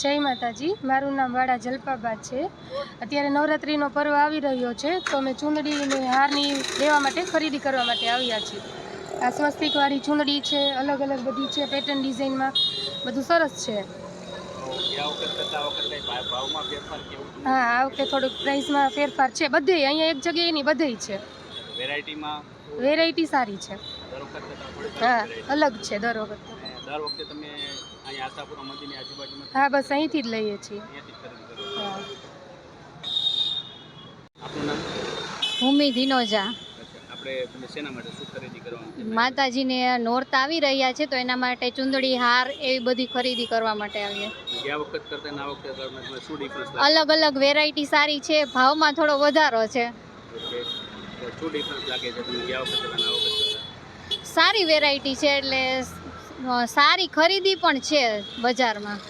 જય માતાજી. મારું નામ વાડા જલપાબા છે. અત્યારે નવરાત્રિનો પર્વ આવી રહ્યો છે તો અમે ચૂંદડીની હારની લેવા માટે ખરીદી કરવા માટે આવ્યા છીએ. આ સ્વસ્તિકવાળી ચૂંદડી છે અલગ અલગ બધી છે પેટર્ન ડિઝાઇનમાં બધું સરસ છે. હા આ વખતે થોડુંક પ્રાઇસમાં ફેરફાર છે. બધે અહીંયા એક જગ્યાએ નહીં બધે છે. વેરાયટીમાં વેરાયટી સારી છે. હા અલગ છે દર વખતે. દર વખતે તમે અહીં આશાપુરા મંદિરની આજુબાજુમાં હા બસ અહીંથી જ લઈએ છીએ. આપનું નામ? ભૂમિ ધીનોજા? માતાજીને નોર્થ આવી રહ્યા છે તો એના માટે ચુંદડી હાર એવી બધી ખરીદી કરવા માટે આવીએ. અલગ અલગ વેરાયટી સારી છે ભાવમાં થોડો વધારો છે. સારી વેરાયટી છે એટલે સારી ખરીદી પણ છે બજારમાં.